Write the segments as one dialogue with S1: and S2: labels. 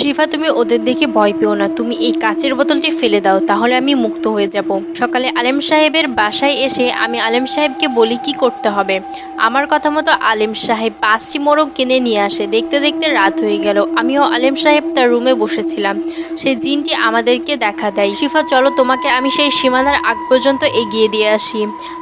S1: শিফা, তুমি ওদের দেখে ভয় পেও না। তুমি এই কাচের বোতলটি ফেলে দাও, তাহলে আমি মুক্ত হয়ে যাব। সকালে আলেম সাহেবের বাসায় এসে আমি আলেম সাহেবকে বলি কি করতে হবে। আমার কথা মতো আলেম সাহেব পাঁচটি মোরগ কিনে নিয়ে আসে। দেখতে দেখতে রাত হয়ে গেল। আমিও আলেম সাহেব তার রুমে বসেছিলাম। সেই জিনটি আমাদেরকে দেখা দেয়। শিফা, চলো তোমাকে আমি সেই সীমানার আগ পর্যন্ত এগিয়ে দিয়ে আসি।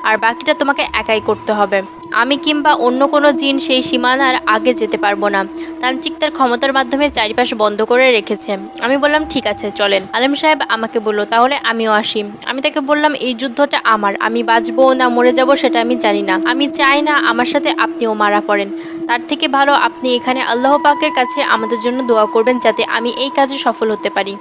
S1: আর বাকিটা তোমাকে একাই করতে হবে। আমি কিংবা অন্য কোনো জিন সেই সীমানার আগে যেতে পারব না। তান্ত্রিক তার ক্ষমতার মাধ্যমে চারিপাশ বন্ধ করে রেখেছে। আমি বললাম, ঠিক আছে, চলেন। আলেম সাহেব আমাকে বলল, তাহলে আমিও আসি। আমি তাকে বললাম, এই যুদ্ধটা আমার, আমি বাঁচবো না মরে যাব সেটা আমি জানি না। আমি চাই না আমার সাথে আপনিও মারা পড়েন। তার থেকে ভালো আপনি এখানে আল্লাহ পাকের কাছে আমাদের জন্য দোয়া করবেন যাতে আমি এই কাজে সফল হতে পারি।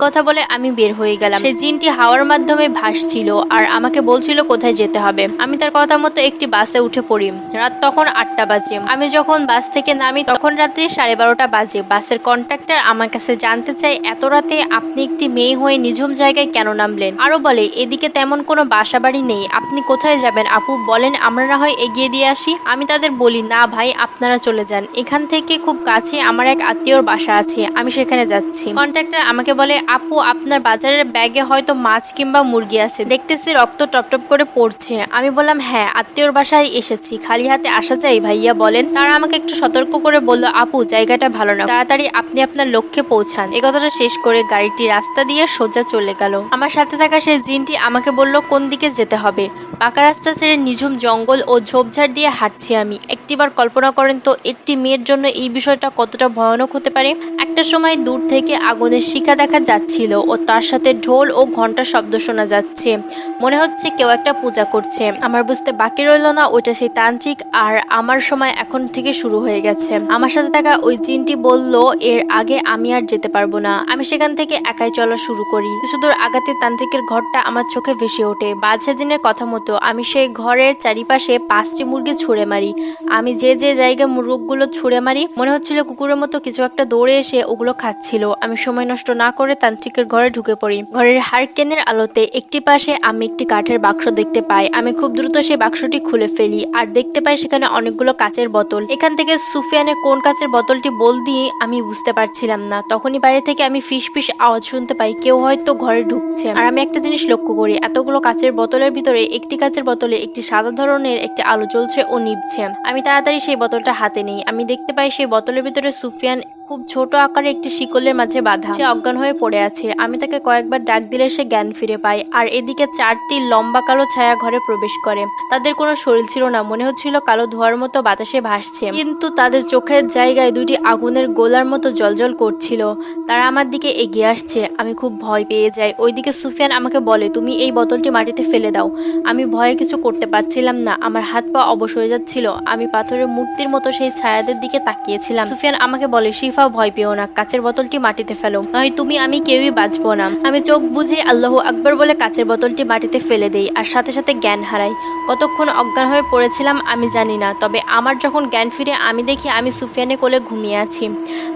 S1: কথা বলে আমি বের হয়ে গেলাম। সেই জিনটি হাওয়ার মাধ্যমে ভাসছিল আর আমাকে বলছিল কোথায় যেতে হবে। আমি তার কথা মতো একটি বাসে উঠে পড়ি। রাত তখন আটটা বাজে। আমি যখন বাস থেকে নামি, তখন রাত্রি সাড়ে বারোটা বাজে। বাসের কন্ট্রাক্টর আমার কাছে জানতে চাই এত রাতে আপনি একটি মেয়ে হয়ে নিঝুম জায়গায় কেন নামলেন? আরও বলে, এদিকে তেমন কোনো বাসা বাড়ি নেই। আপনি কোথায় যাবেন আপু? বলেন, আমরা না হয় এগিয়ে দিয়ে আসি? আমি তাদের বলি, না ভাই, আপনারা চলে যান। এখান থেকে খুব কাছে আমার এক আত্মীয়র বাসা আছে। আমি সেখানে যাচ্ছি। কন্ট্রাক্টর আমাকে বলে আপু, আপনার বাজারের ব্যাগে হয়তো মাছ কিংবা মুরগি আছে। দেখতেছি রক্ত টপটপ করে পড়ছে। আমি বললাম হ্যাঁ আত্মীয়র বাসায় এসেছি। খালি হাতে আসা যায়? ভাইয়া বলেন। তারা আমাকে একটু সতর্ক করে বলল, আপু, জায়গাটা ভালো না। তাড়াতাড়ি আপনি আপনার লক্ষ্যে পৌঁছান। এ কথাটা শেষ করে গাড়িটি রাস্তা দিয়ে সোজা চলে গেল। আমার সাথে থাকা সেই জিনটি আমাকে বলল, কোন দিকে যেতে হবে? পাকা রাস্তা ছেড়ে নিঝুম জঙ্গল ও ঝোপঝাড় দিয়ে হাঁটছি আমি। একটিবার কল্পনা করেন তো, একটি মেয়ের জন্য এই বিষয়টা কতটা ভয়ানক হতে পারে? একটা সময় দূর থেকে আগুনের শিখা দেখা যাচ্ছিল ও তার সাথে ঢোল ও ঘণ্টার শব্দ শোনা যাচ্ছে। মনে হচ্ছে কেউ একটা পূজা করছে। আমার বুঝতে বাকি রইল না, ওইটা সেই তান্ত্রিক আর আমার সময় এখন থেকে শুরু হয়ে গেছে। আমার সাথে থাকা ওই জিনটি বলল, এর আগে আমি আর যেতে পারব না। আমি সেখান থেকে একাই চলা শুরু করি। শুধু আগাতে তান্ত্রিকের ঘরটা আমার চোখে ভেসে ওঠে। বাদশা দিনের কথা মতো আমি সেই ঘরের চারিপাশে পাঁচটি মুরগি ছুঁড়ে মারি। আমি যে যে জায়গায় মুরগগুলো ছুঁড়ে মারি, মনে হচ্ছিল কুকুরের মতো কিছু একটা দৌড়ে এসে ওগুলো খাচ্ছিল। আমি সময় নষ্ট না করে তান্ত্রিকের ঘরে ঢুকে পড়ি। ঘরের হারকেনের আলোতে একটি পাশে আমি একটি কাঠের বাক্স দেখতে পাই। আমি খুব দ্রুত সেই বাক্সটি খুলে ফেলি আর দেখতে পাই সেখানে অনেকগুলো কাচের বোতল। এখান থেকে সুফিয়ানের কোন কাচের বোতলটি বল দিয়ে আমি বুঝতে পারছিলাম না। তখনই বাইরে থেকে আমি ফিস ফিস আওয়াজ শুনতে পাই, কেউ হয়তো ঘরে ঢুকছে। আর আমি একটা জিনিস লক্ষ্য করি, এতগুলো কাচের বোতলের ভিতরে একটি কাচের বোতলে একটি সাদা ধরনের একটি আলো জ্বলছে ও নিভছে। আমি তাড়াতাড়ি সেই বোতলটা হাতে নিই। আমি দেখতে পাই সেই বোতলের ভিতরে সুফিয়ান খুব ছোট আকারে একটি শিকলের মাঝে বাধা। সে অজ্ঞান হয়ে পড়ে আছে। আমি তাকে কয়েকবার ডাক দিলে সে জ্ঞান ফিরে পায়। আর এদিকে চারটি লম্বা কালো ছায়া ঘরে প্রবেশ করে। তাদের কোনো শরীর ছিল না। মনে হচ্ছিল কালো ধোয়ার মতো বাতাসে ভাসছে। কিন্তু তাদের চোখের জায়গায় দুটি আগুনের গোলার মতো জলজল করছিল। তারা আমার দিকে এগিয়ে আসছে। আমি খুব ভয় পেয়ে যাই। ওইদিকে সুফিয়ান আমাকে বলে, তুমি এই বোতলটি মাটিতে ফেলে দাও। আমি ভয়ে কিছু করতে পারছিলাম না। আমার হাত পা অবশ হয়ে যাচ্ছিল। আমি পাথরের মূর্তির মতো সেই ছায়াদের দিকে তাকিয়েছিলাম। সুফিয়ান আমাকে বলে, শিফা ভয় পেও না, কাচের বোতলটি মাটিতে ফেলো। নয়, তুমি আমি কেউই বাঁচবো না। আমি চোখ বুঝে আল্লাহ আকবর বলে কাচের বোতলটি মাটিতে ফেলে দেই আর সাথে সাথে জ্ঞান হারাই। কতক্ষণ অজ্ঞান হয়ে পড়েছিলাম আমি জানি না, তবে আমার যখন জ্ঞান ফিরে, আমি দেখি আমি সুফিয়ানে কোলে ঘুমিয়ে আছি।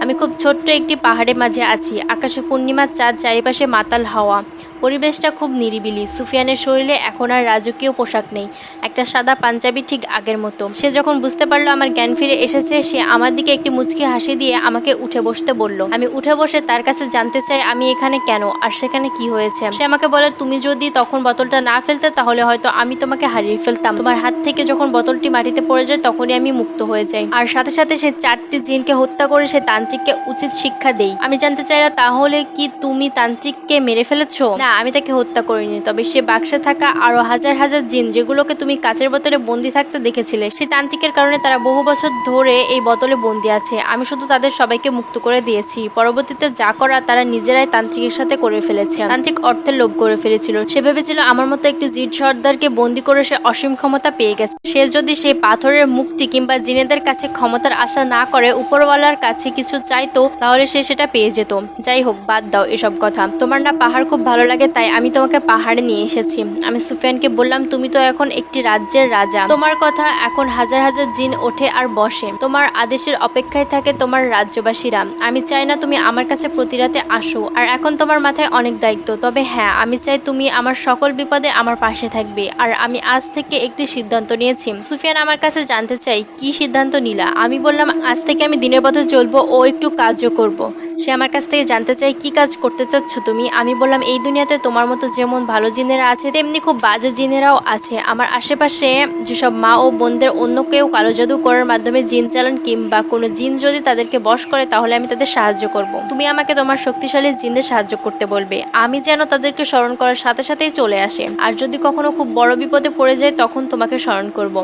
S1: আমি খুব ছোট্ট একটি পাহাড়ের মাঝে আছি, আকাশে পূর্ণিমার চাঁদ চারিপাশে মাতাল হাওয়া। পরিবেশটা খুব নিরিবিলি। সুফিয়ানের শরীরে এখন আর রাজকীয় পোশাক নেই। একটা সাদা পাঞ্জাবি ঠিক আগের মতো। সে যখন বুঝতে পারল আমার জ্ঞান ফিরে এসেছে, সে আমার দিকে একটি মুচকি হাসি দিয়ে আমাকে উঠে বসতে বলল, আমি উঠে বসে তার কাছে জানতে চাই আমি এখানে কেন আর সেখানে কি হয়েছে? সে আমাকে বলে, তুমি যদি তখন বোতলটা না ফেলতে, তাহলে হয়তো আমি তোমাকে হারিয়ে ফেলতাম। তোমার হাত থেকে যখন বোতলটি মাটিতে পড়ে যায়, তখনই আমি মুক্ত হয়ে যাই। আর সাথে সাথে সে চারটি জিনকে হত্যা করে সে তান্ত্রিককে উচিত শিক্ষা দেই। আমি জানতে চাই তাহলে কি তুমি তান্ত্রিককে মেরে ফেলেছো? না আমি তাকে হত্যা করিনি। তবে সে বাক্সে থাকা আরও হাজার হাজার জিন, যেগুলোকে তুমি কাচের বোতলে বন্দি থাকতে দেখেছিলে, সেই তান্ত্রিকের কারণে তারা বহু বছর ধরে এই বোতলে বন্দি আছে। আমি শুধু তাদের সবাইকে মুক্ত করে দিয়েছি। পরবর্তীতে যা করা তারা নিজেরাই তান্ত্রিকের সাথে করে ফেলেছে। তান্ত্রিক অর্থের লোভ করে ফেলেছিল। সে ভেবেছিল আমার মতো একটি জিট সর্দারকে বন্দি করে সে অসীম ক্ষমতা পেয়ে গেছে। সে যদি সেই পাথরের মুক্তি কিংবা জিনেদের কাছে ক্ষমতার আশা না করে, উপরওয়ালার কাছে কিছু চাইতো, তাহলে সে সেটা পেয়ে যেত। যাই হোক, বাদ দাও এসব কথা। তোমার না পাহাড় খুব ভালো লাগে তাই আমি তোমাকে পাহাড়ে নিয়ে এসেছি। আমি সুফিয়ানকে বললাম, তুমি তো এখন একটি রাজ্যের রাজা। তোমার কথা এখন হাজার হাজার জিন ওঠে আর বসে। তোমার আদেশের অপেক্ষায় থাকে তোমার রাজ্যবাসীরা। আমি চাই না তুমি আমার কাছে প্রতি রাতে আসো। আর এখন তোমার মাথায় অনেক দায়িত্ব। তবে হ্যাঁ আমি চাই তুমি আমার সকল বিপদে আমার পাশে থাকবে। আর আমি আজ থেকে একটি সিদ্ধান্ত নিয়েছি। সুফিয়ান আমার কাছে জানতে চাই কি সিদ্ধান্ত নিলা? আমি বললাম, আজ থেকে আমি দিনের পথে চলবো, ও একটু কাজও করব। সে আমার কাছ থেকে জানতে চায়, কি কাজ করতে চাচ্ছ তুমি? আমি বললাম, এই দুনিয়াতে তোমার মতো যেমন ভালো জিনেরা আছে, তেমনি খুব বাজে জিনেরাও আছে। আমার আশেপাশে যেসব মা ও বোনদের অন্য কেউ কালো জাদু করার মাধ্যমে জিন চালান কিংবা কোনো জিন যদি তাদেরকে বশ করে, তাহলে আমি তাদের সাহায্য করব। তুমি আমাকে তোমার শক্তিশালী জিনদের সাহায্য করতে বলবে। আমি যেন তাদেরকে স্মরণ করার সাথে সাথেই চলে আসে। আর যদি কখনো খুব বড় বিপদে পড়ে যায় তখন তোমাকে স্মরণ করব।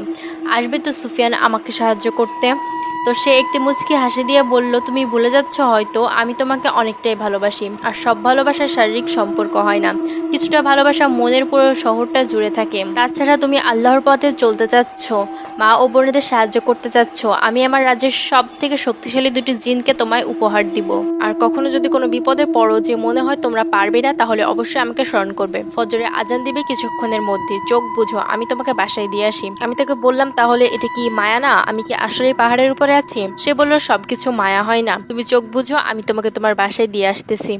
S1: আসবে তো সুফিয়ান আমাকে সাহায্য করতে। তো সে একটি মুচকি হাসি দিয়ে বলল, তুমি ভুলে যাচ্ছ হয়তো, আমি তোমাকে অনেকটাই ভালোবাসি। আর সব ভালোবাসার শারীরিক সম্পর্ক হয় না। কিছুটা ভালোবাসা মনের পুরো শহরটা জুড়ে থাকে। তাছাড়া তুমি আল্লাহর পথে চলতে চাচ্ছ, মা ও বোনেদের সাহায্য করতে চাচ্ছ। আমি আমার রাজ্যের সব থেকে শক্তিশালী দুটি জিনকে তোমায় উপহার দিব। আর কখনো যদি কোনো বিপদে পড়ো যে মনে হয় তোমরা পারবে না, তাহলে অবশ্যই আমাকে স্মরণ করবে। ফজরে আজান দিবে কিছুক্ষণের মধ্যে। চোখ বুঝো, আমি তোমাকে বাসায় দিয়ে আসি। আমি তাকে বললাম, তাহলে এটা কি মায়া না? আমি কি আসলে পাহাড়ের উপরে আছি। সে বলল, সবকিছু মায়া হয় না। তুমি চোখ বুঝো, আমি তোমাকে তোমার বাসায় দিয়ে আসতেছি।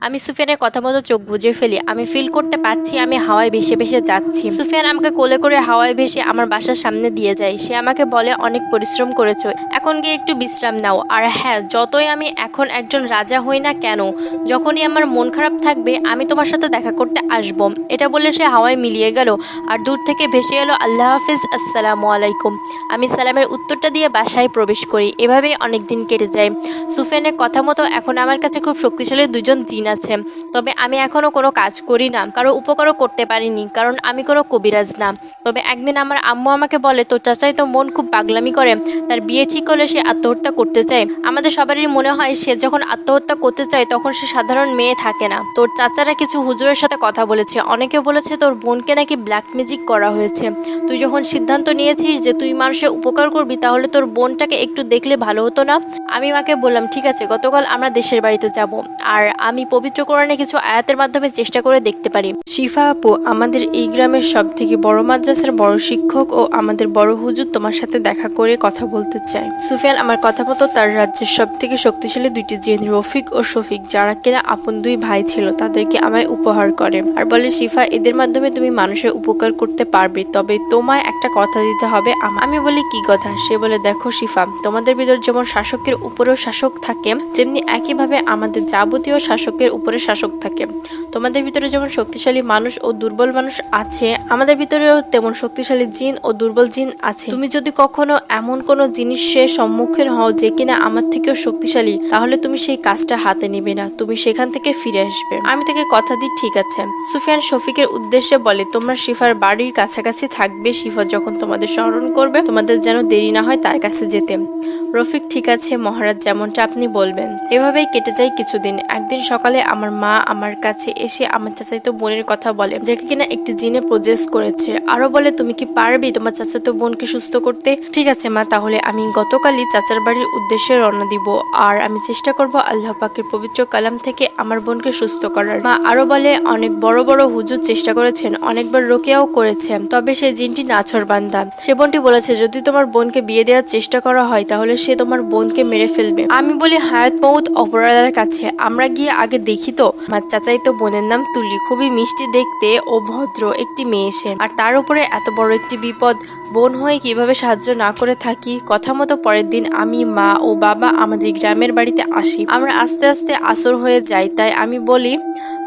S1: আমি সুফিয়ানের কথা মতো চোখ বুঝে ফেলি। আমি ফিল করতে পারছি, আমি হাওয়ায় ভেসে ভেসে যাচ্ছি। সুফিয়ান আমাকে কোলে করে হাওয়ায় ভেসে আমার বাসার সামনে দিয়ে যায়। সে আমাকে বলে, অনেক পরিশ্রম করেছ। এখন গিয়ে একটু বিশ্রাম নাও। আর হ্যাঁ যতই আমি এখন একজন রাজা হই না কেন, যখনই আমার মন খারাপ থাকবে, আমি তোমার সাথে দেখা করতে আসব। এটা বলে সে হাওয়ায় মিলিয়ে গেল আর দূর থেকে ভেসে এলো, আল্লাহ হাফিজ, আসসালামু আলাইকুম। আমি সালামের উত্তরটা দিয়ে বাসায় প্রবেশ করি। এভাবেই অনেক দিন কেটে যায়। সুফিয়ানের কথা মতো এখন আমার কাছে খুব শক্তিশালী দুজন জিন আছে। তবে আমি এখনও কোনো কাজ করি না, কারও উপকারও করতে পারিনি, কারণ আমি কোনো কবিরাজ না। তবে একদিন আমার আম্মু আমাকে বলে, তোর চাচাই তো মন খুব পাগলামি করে, তার বিয়ে ঠিক হলে সে আত্মহত্যা করতে চায়। আমাদের সবারই মনে হয়, সে যখন আত্মহত্যা করতে চায়, তখন সে সাধারণ মেয়ে থাকে না। তোর চাচারা কিছু হুজুরের সাথে কথা বলেছে। অনেকে বলেছে, তোর বোনকে নাকি ব্ল্যাক ম্যাজিক করা হয়েছে। তুই যখন সিদ্ধান্ত নিয়েছিস যে তুই মানুষের উপকার করবি, তাহলে তোর বোনটাকে একটু দেখলে ভালো হতো না। আমি মাকে বললাম, ঠিক আছে, গতকাল আমরা দেশের বাড়িতে যাব আর আমি পবিত্র কোরআনে কিছু আয়াতের মাধ্যমে চেষ্টা করে দেখতে পারি। শিফা আপু, আমাদের এই গ্রামের সব থেকে বড় মাদ্রাসার বড় শিক্ষক ও আমাদের বড় হুজুর তোমার সাথে দেখা করে কথা বলতে চায়। সুফিয়ান, আমার কথা মতো তার রাজ্যের সব থেকে শক্তিশালী দুইটি জেন, রফিক ও শফিক, যারা কিনা আপন দুই ভাই ছিল, তাদেরকে আমায় উপহার করে। আর বলে, শিফা, এদের মাধ্যমে তুমি মানুষের উপকার করতে পারবে, তবে তোমায় একটা কথা দিতে হবে আমা- আমি বলি, কি কথা? সে বলে, দেখো শিফা তোমাদের ভিতর যেমন শাসকের উপরেও শাসক থাকে, তেমনি একইভাবে আমাদের যাবতীয় শাসকের উপরে শাসক থাকে। তোমাদের ভিতরে যেমন শক্তিশালী মানুষ ও দুর্বল মানুষ আছে, আমাদের ভিতরেও তেমন শক্তিশালী জিন ও দুর্বল জিন আছে। তুমি যদি কখনো এমন কোনো জিনিসের সম্মুখীন হও যে কিনা আমার থেকেও শক্তিশালী, তাহলে তুমি সেই কাজটা হাতে নিবে না, তুমি সেখান থেকে ফিরে আসবে। আমি তাকে কথা দিই, ঠিক আছে। সুফিয়ান শফিকের উদ্দেশ্যে বলে, তোমরা শিফার বাড়ির কাছাকাছি থাকবে, শিফা যখন তোমাদের স্মরণ করবে, তোমাদের যেন দেরি না হয় তার কাছে যেতে। রফিক, ঠিক আছে মহারাজ, যেমনটা আপনি বলবেন। এভাবেই কেটে যায় কিছুদিন। একদিন সকালে আমার মা আমার কাছে এসে আমার চাচাতো বোনের কথা বলে, যাকে কিনা একটি জিনে প্রজেস করেছে। আরও বলে, তুমি কি পারবে তোমার চাচাতো বোনকে সুস্থ করতে? ঠিক আছে মা, তাহলে আমি গতকালই চাচার বাড়ির উদ্দেশ্যে রওনা দিব। আর আমি চেষ্টা করব আল্লাহ পাকের পবিত্র কালাম থেকে আমার বোনকে সুস্থ করার। মা আরও বলে, অনেক বড় বড় হুজুর চেষ্টা করেছেন, অনেকবার রোকেয়াও করেছেন। তবে সেই জিনটি নাছর বান্দা। সে বোনটি বলেছে, যদি তোমার বোনকে বিয়ে দেওয়ার চেষ্টা করা হয়, তাহলে সে তোমার বোনকে মেরে ফেলবে। আমি বলি, হায়াত মৌত অপরাধার কাছে। আমরা গিয়ে আগে দেখি তো। আমার চাচাই তো বোনের নাম তুলি। খুবই মিষ্টি দেখতে ও ভদ্র একটি মেয়ে সে। আর তার উপরে এত বড় একটি বিপদ, বোন হয়ে কীভাবে সাহায্য না করে থাকি, কথা মতো পরের দিন আমি, মা ও বাবা আমাদের গ্রামের বাড়িতে আসি। আমরা আস্তে আস্তে আসর হয়ে যাই, তাই আমি বলি,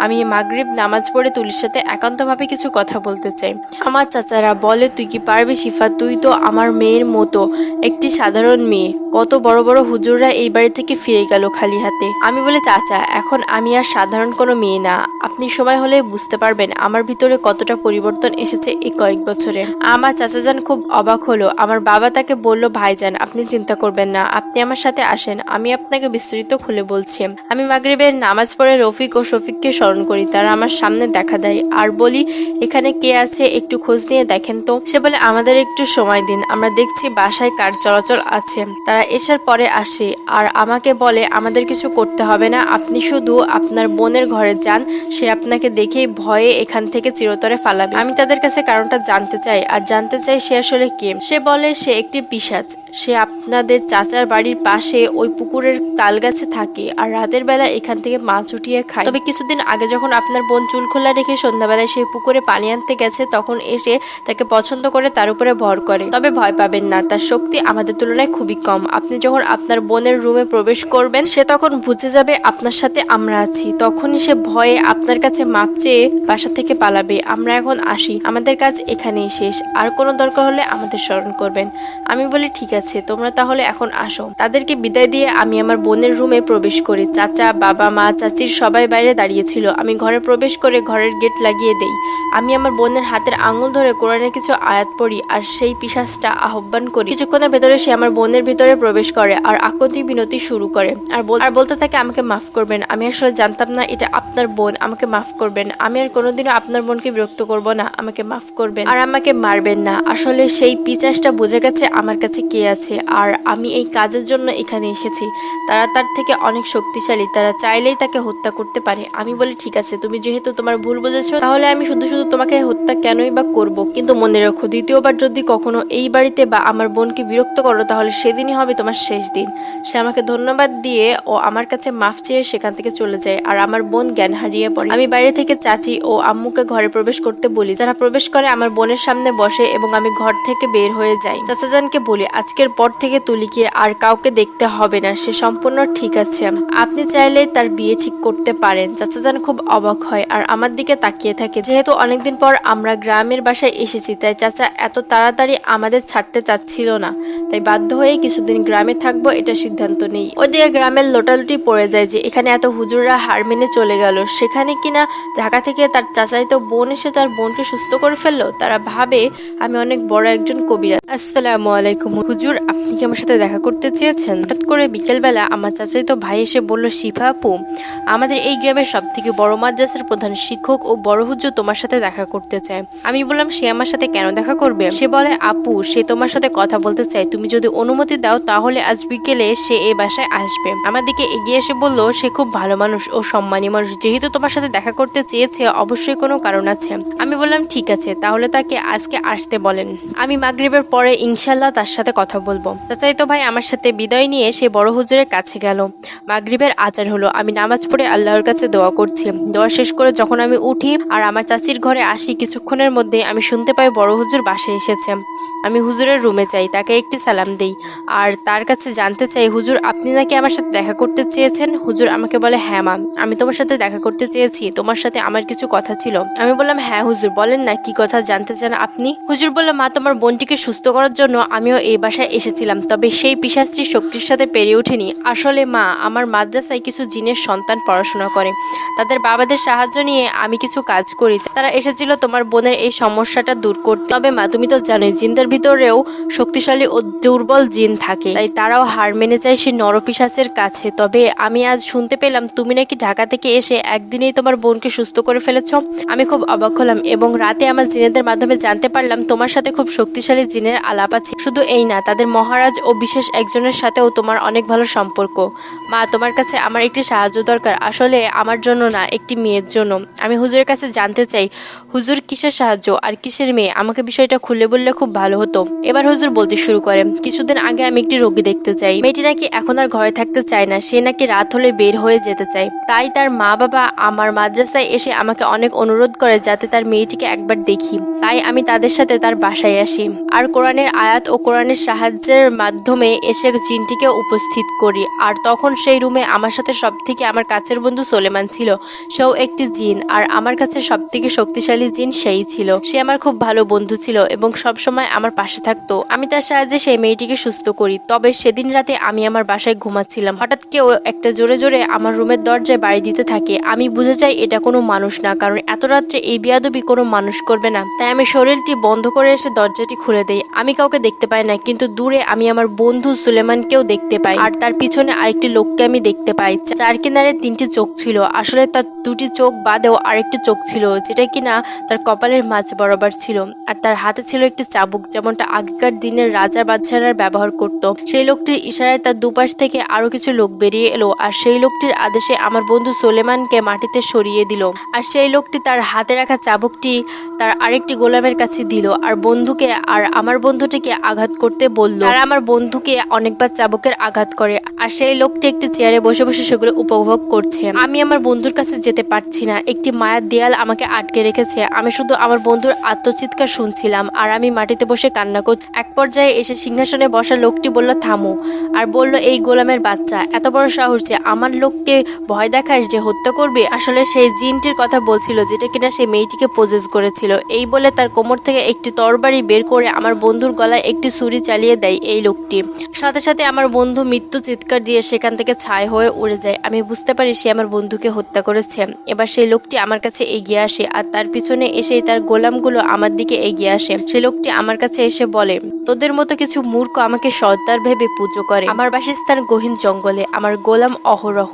S1: আমি মাগরিব নামাজ পড়ে তুলির সাথে একান্তভাবে কিছু কথা বলতে চাই। আমার চাচারা বলে, তুই কি পারবি শিফা? তুই তো আমার মেয়ের মতো একটি সাধারণ মেয়ে। কত বড় বড় হুজুররা এই বাড়ি থেকে ফিরে গেল খালি হাতে। আমি বলে, চাচা, এখন আমি আর সাধারণ কোনো মেয়ে না। আপনি সময় হলে বুঝতে পারবেন আমার ভিতরে কতটা পরিবর্তন এসেছে এই কয়েক বছরে। আমার চাচাজান খুব অবাক হলো। আমার বাবা তাকে বলল ভাইজান আপনি চিন্তা করবেন না। আপনি আমার সাথে আসেন। আমি আপনাকে বিস্তারিত খুলে বলছি। আমি মাগরিবের নামাজ পড়ে রফিক ও শফিককে স্মরণ করি। তারা আমার সামনে দেখা দেয়। আর বলি, এখানে কে আছে? একটু খোঁজ নিয়ে দেখেন তো। সে বলে, আমাদের একটু সময় দিন। আমরা দেখছি বাসায় কার চলাচল আছে। তারা এসার পরে আসে। আর আমাকে বলে, আমাদের কিছু করতে হবে না। আপনি শুধু আপনার বোনের ঘরে যান। সে আপনাকে দেখেই ভয়ে এখান থেকে চিরতরে ফালাবে আমি তাদের কাছে কারণটা জানতে চাই। আর জানতে চাই সে আসলে কে। সে বলে, সে একটি পিশাচ। সে আপনাদের চাচার বাড়ির পাশে ওই পুকুরের তাল গাছে থাকে আর রাতের বেলা এখান থেকে মাছ উঠিয়ে খায়। তবে কিছুদিন আগে যখন আপনার বোন চুল খোলা রেখে সন্ধ্যাবেলায় সেই পুকুরে পানি আনতে গেছে, তখন এসে তাকে পছন্দ করে তার উপরে ভর করে। তবে ভয় পাবেন না। তার শক্তি আমাদের তুলনায় খুবই কম। আপনি যখন আপনার বোনের রুমে প্রবেশ করবেন, সে তখন বুঝে যাবে আপনার সাথে আমরা আছি। তখনই সে ভয়ে আপনার কাছে মাপ চেয়ে বাসা থেকে পালাবে। আমরা এখন আসি। আমাদের কাজ এখানেই শেষ। আর কোনো দরকার হলে আমাদের স্মরণ করবেন। আমি বলি, ঠিক আছে, তোমরা তাহলে এখন আসো। তাদেরকে বিদায় দিয়ে আমি আমার বোনের রুমে প্রবেশ করি। চাচা, বাবা, মা, চাচির সবাই বাইরে দাঁড়িয়েছিল। আমি ঘরে প্রবেশ করে ঘরের গেট লাগিয়ে দেই। আমি আমার বোনের হাতের আঙুল ধরে কোরআনের কিছু আয়াত পড়ি আর সেই পিশাচটা আহ্বান করি। কিছুক্ষণের ভেতরে সে আমার বোনের ভিতরে প্রবেশ করে আর আকতি বিনতি শুরু করে। আর আর বলতে থাকে, আমাকে মাফ করবেন। আমি আসলে জানতাম না, এটা আপনার বোন। আমাকে মাফ করবেন। আমি আর কোনোদিনও আপনার বোনকে বিরক্ত করব না। আমাকে মাফ করবেন। আর আমাকে মারবেন না। আসলে সেই পিচাসটা বুঝে গেছে আমার কাছে কে আছে। আর আমি এই কাজের জন্য এখানে এসেছি। তারা তার থেকে অনেক শক্তিশালী। তারা চাইলেই তাকে হত্যা করতে পারে। আমি বলি, ঠিক আছে, তুমি যেহেতু তোমার ভুল বুঝেছ, তাহলে আমি শুধু শুধু তোমাকে হত্যা কেনই বা করব? কিন্তু মনে রাখো, দ্বিতীয়বার যদি কখনো এই বাড়িতে বা আমার বোনকে বিরক্ত করো, তাহলে সেদিনই হবে তোমার শেষ দিন। সে আমাকে ধন্যবাদ দিয়ে ও আমার কাছে মাফ চেয়ে সেখান থেকে চলে যায় আর আমার বোন জ্ঞান হারিয়ে পড়ে। আমি বাইরে থেকে চাচি ও আম্মুকে ঘরে প্রবেশ করতে বলি। যারা প্রবেশ করে আমার বোনের সামনে বসে এবং আমি ঘর থেকে বের হয়ে যাই। চাচাজানকে বলি, আজকের পর থেকে তুলিকে আর কাউকে দেখতে হবে না, সে সম্পূর্ণ ঠিক আছে। আপনি চাইলে তার বিয়ে ঠিক করতে পারেন। চাচাজান খুব অবাক হয় আর আমার দিকে তাকিয়ে থাকে। যেহেতু অনেকদিন পর আমরা গ্রামের বাসায় এসেছি, তাই চাচা এত তাড়াতাড়ি আমাদের ছাড়তে চাচ্ছিল না। তাই বাধ্য হয়ে কিছুদিন গ্রামে থাকব, এটা সিদ্ধান্ত নেই। ওদিকে গ্রামের লোটালুটি পড়ে যায় যে, এখানে এত হুজুররা হার মেনে চলে গেল। সেখানে কিনা ঢাকা থেকে তার চাচাইতো বোন এসে তার বোনকে সুস্থ করে ফেলল। তারা ভাবে, আমি অনেক বড় একজন কবিরা। আসসালামু আলাইকুম হুজুর, আপনি কি আমার সাথে দেখা করতে চেয়েছেন? হঠাৎ করে বিকেলবেলা আমার চাচাইতো ভাই এসে বলল, শিফা আপু, আমাদের এই গ্রামের সব থেকে বড় মাদ্রাসার প্রধান শিক্ষক ও বড় হুজুর তোমার সাথে দেখা করতে চায়। আমি বললাম, সে আমার সাথে কেন দেখা করবে? সে বলে, আপু, সে তোমার সাথে কথা বলতে চায়। তুমি যদি অনুমতি দাও, তাহলে আজ বিকেলে সে এই বাসায় আসবে। আমার দিকে এগিয়ে এসে বলল, সে খুব ভালো মানুষ ও সম্মানী মানুষ। যেহেতু তোমার সাথে দেখা করতে চেয়েছে, অবশ্যই কোনো কারণ আছে। আমি বললাম, ঠিক আছে, তাহলে তাকে আজকে আসতে বলেন। আমি মাগরিবের পরে ইনশাল্লাহ তার সাথে কথা বলব। চাচাইতো ভাই আমার সাথে বিদায় নিয়ে সে বড় হুজুরের কাছে গেল। মাগরিবের আচার হলো। আমি নামাজ পড়ে আল্লাহর কাছে দোয়া করছি। দোয়া শেষ করে যখন আমি উঠি আর আমার চাচির ঘরে আসি, কিছুক্ষণের মধ্যে আমি শুনতে পাই বড় হুজুর বাসায় এসেছে। আমি হুজুরের রুমে যাই, তাকে একটি সালাম দেই। আর তার কাছে জানতে চাই, হুজুর, আপনি নাকি আমার সাথে দেখা করতে চেয়েছেন? হুজুর আমাকে বলে হ্যাঁ মা আমি তোমার সাথে দেখা করতে চেয়েছি, তোমার সাথে আমার কিছু কথা ছিল। আমি বললাম হ্যাঁ হুজুর, বলেন না, কি কথা জানতে চান আপনি? হুজুর বলল, মা, তোমার বোনটিকে সুস্থ করার জন্য আমিও এই বাসায় এসেছিলাম, তবে সেই পিসাস্ত্রীর শক্তির সাথে পেরে ওঠেনি। আসলে, মা, আমার মাদ্রাসায় কিছু জিনের সন্তান পড়াশোনা করে। তাদের বাবাদের সাহায্য নিয়ে আমি কিছু কাজ করি। তারা এসেছিল তোমার বোনের এই সমস্যাটা দূর করতে। তবে, মা, তুমি তো জানোই, জিনদের ভিতরেও শক্তিশালী ও দুর্বল জিন থাকে। তাই তারাও হার মেনে যায় সেই নরপিসাচের কাছে। তবে আমি আজ শুনতে পেলাম, তুমি নাকি ঢাকা থেকে এসে একদিনেই তোমার বোনকে সুস্থ করে ফেলেছ? আমি খুব অবাক হলাম এবং রাতে আমার জিনেদের মাধ্যমে জানতে পারলাম, তোমার সাথে খুব শক্তিশালী জিনের আলাপ আছে। শুধু এই না, তাদের মহারাজ ও বিশেষ একজনের সাথেও তোমার অনেক ভালো সম্পর্ক। মা, তোমার কাছে আমার একটি সাহায্য দরকার। আসলে আমার জন্য না, একটি মেয়ের জন্য। আমি হুজুরের কাছে জানতে চাই, হুজুর কিসের সাহায্য আর কিসের মেয়ে? আমাকে বিষয়টা খুলে বললে খুব ভালো হতো। এবার হুজুর বলতে শুরু করে, কিছুদিন আগে আমি একটি রোগী দেখতে চাই। মেয়েটি নাকি এখন আর ঘরে থাকতে চায় না, সে নাকি রাত হলে বের হয়ে যেতে চায়। তাই তার মা বাবা আমার মাদ্রাসায় এসে আমাকে অনেক অনুরোধ করে যাতে তার মেয়েটিকে একবার দেখি। তাই আমি তাদের সাথে তার বাসায় আসি। আর কোরআনের আয়াত ও কোরআনের সাহায্যের মাধ্যমে এসে জিনটিকে উপস্থিত করি। আর তখন সেই রুমে আমার সাথে সব থেকে আমার কাছের বন্ধু সোলেমান ছিল। সেও একটি জিন, আর আমার কাছে সব থেকে শক্তিশালী জিন সেই ছিল। সে আমার খুব ভালো বন্ধু ছিল এবং সব সময় আমার পাশে থাকতো। আমি তার সাহায্যে সেই মেয়েটিকে সুস্থ করি। তবে সেদিন রাতে আমি আমার বাসায় ঘুমাচ্ছিলাম। হঠাৎ কেউ একটা জোরে জোরে আমার রুমের দরজায় বাড়ি দিতে থাকে। আমি বুঝে যাই এটা কোনো মানুষ না, কারণ এত রাত্রে এই বিয়াদবি কোনো মানুষ করবে না। তাই আমি শরীরটি বন্ধ করে এসে দরজাটি খুলে দেই। আমি কাউকে দেখতে পাই না, কিন্তু দূরে আমি আমার বন্ধু সুলেমানকেও দেখতে পাই। আর তার পিছনে আরেকটি লোককে আমি দেখতে পাই। চার কিনারে তিনটি চোখ ছিল। আসলে তার দুটি চোখ বাদেও আরেকটি চোখ ছিল, যেটা কিনা তার কপালের মাঝ বরাবর ছিল। আর তার হাতে ছিল একটি চাবুক, যেমনটা আগেকার দিনের রাজা বাদশারা ব্যবহার করত। সেই লোকটির ইশারায় তার দুপাশ থেকে আরও কিছু লোক বেরিয়ে এলো আর সেই লোকটির আদেশে আমার বন্ধু সোলেমানকে মাটিতে সরিয়ে দিল। আর সেই লোকটি তার হাতে রাখা চাবুকটি তার আরেকটি গোলামের কাছে দিল আর বন্ধুকে আর আমার বন্ধুটিকে আঘাত করতে বলল। আর আমার বন্ধুকে অনেকবার চাবুকের আঘাত করে আর সেই লোকটি একটি চেয়ারে বসে বসে সেগুলো উপভোগ করছে। আমি আমার বন্ধুর কাছে যেতে পারছি না। একটি মায়ার দেয়াল আমাকে আটকে রেখেছে। আমি শুধু আমার বন্ধুর আত্মচিৎকার শুনছিলাম আর আমি মাটিতে বসে কান্না করছি। এক পর্যায়ে এসে সিংহাসনে বসা লোকটি বলল, থামো। আর বলল, এই গোলামের বাচ্চা, এত বড় সাহস যে আমার লোককে ভয় দেখাস যে হত্যা করবে? আসলে সেই জিনটির কথা বলছিল, যেটা কিনা সেই মেয়েটিকে পজেস করেছিল। এই বলে তার কোমর থেকে একটি তরবারি বের করে আমার বন্ধুর গলায় একটি ছুরি চালিয়ে দেয় এই লোকটি। সাথে সাথে আমার বন্ধু মৃত্যু চিৎকার দিয়ে সেখান থেকে ছাই হয়ে উড়ে যায়। আমি বুঝতে পারি সে আমার বন্ধুকে হত্যা করেছে। এবার সেই লোকটি আমার কাছে এগিয়ে আসে আর তার পিছনে এসেই তার গোলামগুলো আমার দিকে এগিয়ে আসে। সে লোকটি আমার কাছে এসে বলে, তোদের মতো কিছু মূর্খ আমাকে সর্দার ভেবে পুজো করে। আমার বাসস্থান গহীন জঙ্গলে, আমার গোলাম অহরহ।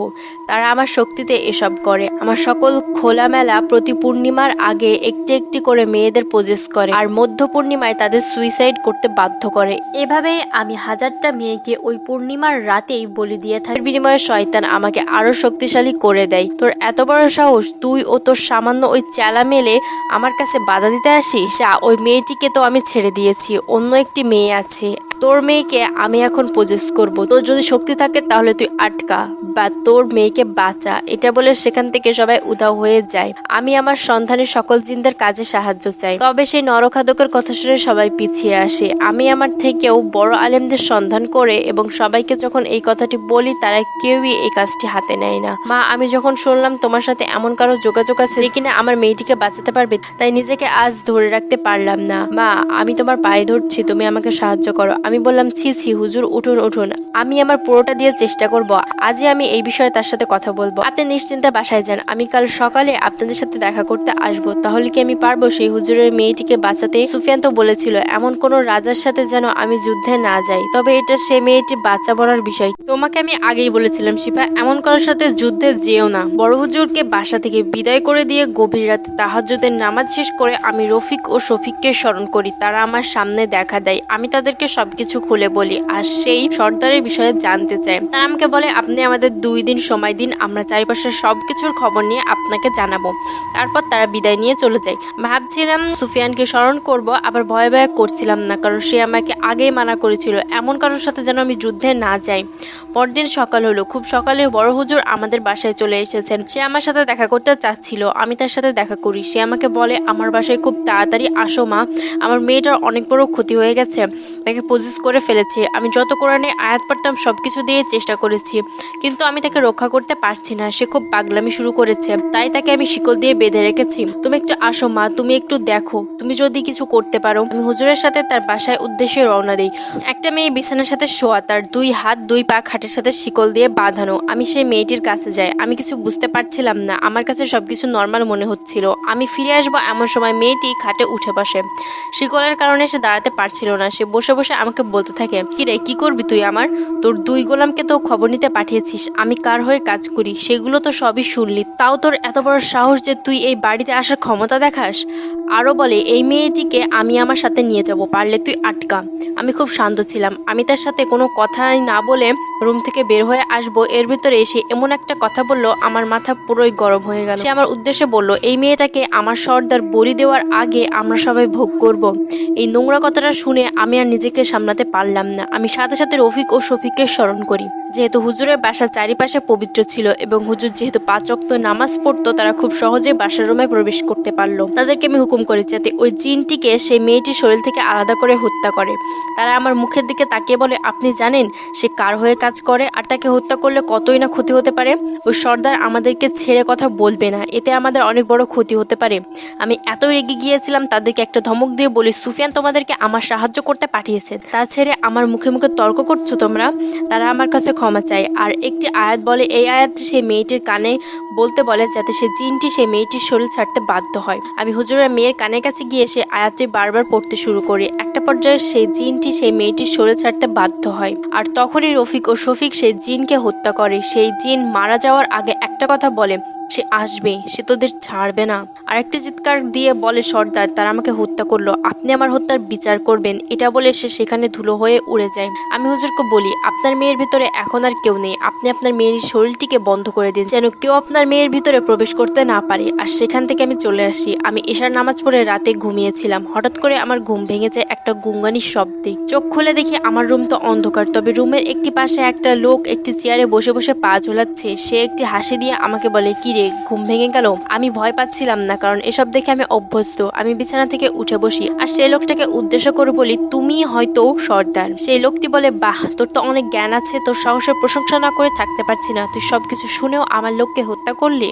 S1: তারা আমার শক্তিতে এসব করে। আমার সকল খোলামেলা প্রতি পূর্ণিমার আগে একটি একটি করে মেয়েদের প্রজেস করে আর মধ্য পূর্ণিমায় তাদের সুইসাইড করতে বাধ্য করে। এভাবেই আমি হাজারটা মেয়েকে ওই পূর্ণিমার রাতেই বলি দিয়ে থাকি। বিনিময়ে শয়তান আমাকে আরও শক্তিশালী করে দেয়। তোর এত বড় সাহস, তুই ও তোর সামান্য ওই চেলা মেলে আমার কাছে বাধা দিতে আসিস? যা, ওই মেয়েটিকে তো আমি ছেড়ে দিয়েছি। অন্য একটি মেয়ে আছে। তোর মেয়েকে আমি এখন প্রজেস করব। তোর যদি শক্তি থাকে তাহলে তুই আটকা বা তোর মেয়েকে বাঁচা। এটা বলে সেখান থেকে সবাই উধাও হয়ে যায়। আমি আমার সন্ধানের সকল জিনদের কাজে সাহায্য চাই। তবে সেই নরখাদকের কথা শুনে সবাই পিছিয়ে আসে। আমি আমার থেকেও বড় আলেমদের সন্ধান করে এবং সবাইকে যখন এই কথাটি বলি, তারা কেউই এই কাজটি হাতে নেয় না। মা, আমি যখন শুনলাম তোমার সাথে এমন কারও যোগাযোগ আছে যে কিনা আমার মেয়েটিকে বাঁচাতে পারবে, তাই নিজেকে আজ ধরে রাখতে পারলাম না। মা, আমি তোমার পায়ে ধরছি। তুমি আমাকে সাহায্য করো। আমি বললাম, ছি ছি, হুজুর, উঠুন উঠুন। আমি আমার পুরোটা দিয়ে চেষ্টা করব। আজই আমি এই বিষয়ে তার সাথে কথা বলব। আপনি নিশ্চিন্তে বাসায় যান। আমি কাল সকালে আপনাদের সাথে দেখা করতে আসব। তাহলে কি আমি পারব? সেই হুজুরের মেয়েটিকে বাঁচাতে সুফিয়ান তো বলেছিল, এমন কোন রাজার সাথে যেন আমি যুদ্ধে না যাই। তবে এটা সে মেয়েটি বাচ্চা বলার বিষয়। তোমাকে আমি আগেই বলেছিলাম, শিফা, এমন কারোর সাথে যুদ্ধে যেও না। বড় হুজুরকে বাসা থেকে বিদায় করে দিয়ে গভীর রাতে তাহাজ্জুদের নামাজ শেষ করে আমি রফিক ও শফিককে স্মরণ করি। তারা আমার সামনে দেখা দেয়। আমি তাদেরকে সবকিছু খুলে বলি আর সেই সর্দারের বিষয়ে জানতে চাই। তারা আমাকে বলে, আপনি আমাদের দুই দিন সময় দিন, আমরা চারিপাশের সবকিছুর খবর নিয়ে আপনাকে জানাব। তারপর তারা বিদায় নিয়ে চলে যায়। ভাবছিলাম সুফিয়ানকে স্মরণ করব, আবার ভয় ভয় করছিলাম না, কারণ সে আমাকে আগেই মানা করেছিল। এমন কারোর সাথে যেন আমি যুদ্ধে না যাই। পরদিন সকাল হলো। খুব সকালে বড় হুজুর আমাদের বাসায় চলে এসেছেন। সে আমার সাথে দেখা করতে চাচ্ছিল, আমি তার সাথে দেখা করি। সে আমাকে বলে, আমার বাসায় খুব তাড়াতাড়ি আসো মা। আমার মেয়েটার অনেক বড় ক্ষতি হয়ে গেছে। তাকে পজিস করে ফেলেছে। আমি যত কোরআনে আয়াত পারতাম সব কিছু দিয়ে চেষ্টা করেছি। কিন্তু আমি তাকে রক্ষা করতে পারছি না। সে খুব পাগলামি শুরু করেছে। তাই তাকে আমি শিকল দিয়ে বেঁধে রেখেছি। তুমি একটু আসো, মা। তুমি একটু দেখো। তুমি যদি কিছু করতে পারো, আমি হুজুরের সাথে তার বাসায় উদ্দেশ্যে রওনা দিই। একটা মেয়ে বিছানার সাথে শোয়া, তার দুই হাত, দুই পা খাটের সাথে শিকল দিয়ে বাঁধানো। আমি সেই মেয়েটির কাছে যাই। আমি কিছু বুঝতে পারছিলাম না। আমার কাছে সবকিছু নর্মাল মনে হচ্ছিল। আমি ফিরে আসব এমন সময় মেয়েটি খাটে উঠে বসে। শিকলের কারণে সে দাঁড়াতে পারছিল না। সে বসে বসে আমাকে বলতে থাকে, কি রে, কি করবি তুই আমার? তোর দুই গোলামকে তো খবর নিতে পাঠিয়েছিস, আমি কার হয়ে কাজ করি? সেগুলো তো সবই শুনলি। তাও তোর এত বড় সাহস যে তুই এই বাড়িতে আসার ক্ষমতা দেখাস? আরও বলে, এই মেয়েটিকে আমি আমার সাথে নিয়ে যাব, পারলে তুই আটকা। আমি খুব শান্ত ছিলাম। আমি তার সাথে কোনো কথাই না বলে রুম থেকে বের হয়ে আসব। এর ভিতরে এসে এমন একটা কথা বলল, আমার মাথা পুরোই গরম হয়ে গেল। সে আমার উদ্দেশ্যে বলল, এই মেয়েটাকে আমার সর্দার বলি দেওয়ার আগে আমরা সবাই ভোগ করব। এই নোংরা কথাটা শুনে আমি আর নিজেকে সামলাতে পারলাম না। আমি সাথে সাথে রফিক ও শফিককে স্মরণ করি। যেহেতু হুজুরের বাসা চারিপাশে পবিত্র ছিল এবং হুজুর যেহেতু পাঁচ অক্ত নামাজ পড়তো, তারা খুব সহজে বাসার রুমে প্রবেশ করতে পারল। তাদেরকে আমি হুকুম করি যাতে ওই জিনটিকে সেই মেয়েটির শরীর থেকে আলাদা করে হত্যা করে। তারা আমার মুখের দিকে তাকিয়ে বলে, আপনি জানেন সে কার হয়ে কাজ করে আর তাকে হত্যা করলে কতই না ক্ষতি হতে পারে? ওই সর্দার আমাদেরকে ছেড়ে কথা বলবে না। এতে আমাদের অনেক বড় ক্ষতি হতে পারে। আমি এতই রেগে গিয়েছিলাম, তাদেরকে একটা ধমক দিয়ে বলি, সুফিয়ান তোমাদেরকে আমার সাহায্য করতে পাঠিয়েছে। তা ছেড়ে আমার মুখে মুখে তর্ক করছ তোমরা, তারা আমার কাছে ক্ষমা চায়। আর একটি আয়াত বলে, এই আয়াতটি সেই মেয়েটির কানে বলতে বলে যাতে সে জিনটি সেই মেয়েটির শরীর ছাড়তে বাধ্য হয়। আমি হুজুরের মেয়ের কানের কাছে গিয়ে সে আয়াতটি বারবার পড়তে শুরু করি। একটা পর্যায়ে সেই জিনটি সেই মেয়েটির শরীর ছাড়তে বাধ্য হয়। আর তখনই রফিক ও শফিক সেই জিনকে হত্যা করে। সেই জিন মারা যাওয়ার আগে একটা কথা বলে সে আসবে, সে তোদের ছাড়বে না। আরেকটি চিৎকার দিয়ে বলে সর্দার, তারা আমাকে হত্যা করল। আপনি আমার হত্যার বিচার করবেন। এটা বলে সে সেখানে ধুলো হয়ে উড়ে যায়। আমি হুজুরকে বলি, আপনার মেয়ের ভিতরে এখন আর কেউ নেই। আপনি আপনার মেয়ের শরীরটিকে বন্ধ করে দিন, যেন কেউ আপনার মেয়ের ভিতরে প্রবেশ করতে না পারে। আর সেখান থেকে আমি চলে আসি। আমি এশার নামাজ পড়ে রাতে ঘুমিয়েছিলাম। হঠাৎ করে আমার ঘুম ভেঙে যায় একটা গুঙ্গানি শব্দে। চোখ খুলে দেখি আমার রুম তো অন্ধকার। তবে রুমের একটি পাশে একটা লোক একটি চেয়ারে বসে বসে পা ঝোলাচ্ছে। সে একটি হাসি দিয়ে আমাকে বলে, কি রে ঘুম ভেঙে গেল। আমি ভয় পাচ্ছিলাম না, কারণ এসব দেখে আমি অভ্যস্ত। আমি বিছানা থেকে উঠে বসি, আর সেই লোকটাকে উদ্দেশ্য করে বলি, তুমি হয়তো সর্দার। সেই লোকটি বলে, বাহ, তোর তো অনেক জ্ঞান আছে, তোর সাহসের প্রশংসা না করে থাকতে পারছি না। তুই সবকিছু শুনেও আমার লোককে হত্যা করলি?